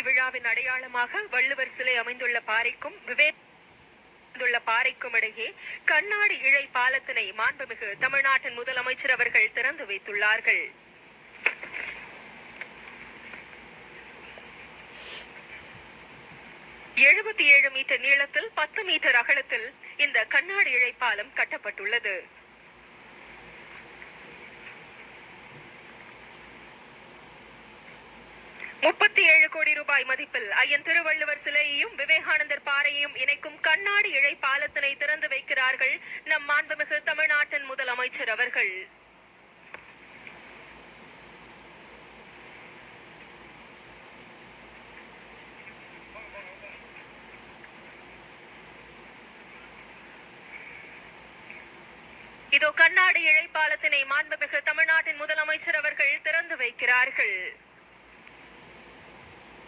வெள்ளி விழாவின் அடையாளமாக வள்ளுவர் சிலை அமைந்துள்ள பாறைக்கும் விவேக் பாறைக்கும் இடையே கண்ணாடி இழை பாலத்தினை மாண்புமிகு தமிழ்நாட்டின் முதலமைச்சர் அவர்கள் திறந்து வைத்துள்ளார்கள். எழுபத்தி ஏழு மீட்டர் நீளத்தில் பத்து மீட்டர் அகலத்தில் இந்த கண்ணாடி இழைப்பாலம் கட்டப்பட்டுள்ளது. முப்பத்தி ஏழு கோடி ரூபாய் மதிப்பில் ஐயன் திருவள்ளுவர் சிலையையும் விவேகானந்தர் பாறையையும் இணைக்கும் கண்ணாடி இழை பாலத்தினை திறந்து வைக்கிறார்கள் நம் மாண்புமிகு தமிழ்நாட்டின் முதலமைச்சர் அவர்கள். இதோ கண்ணாடி இழைப்பாலத்தினை மாண்புமிகு தமிழ்நாட்டின் முதலமைச்சர் அவர்கள் திறந்து வைக்கிறார்கள்.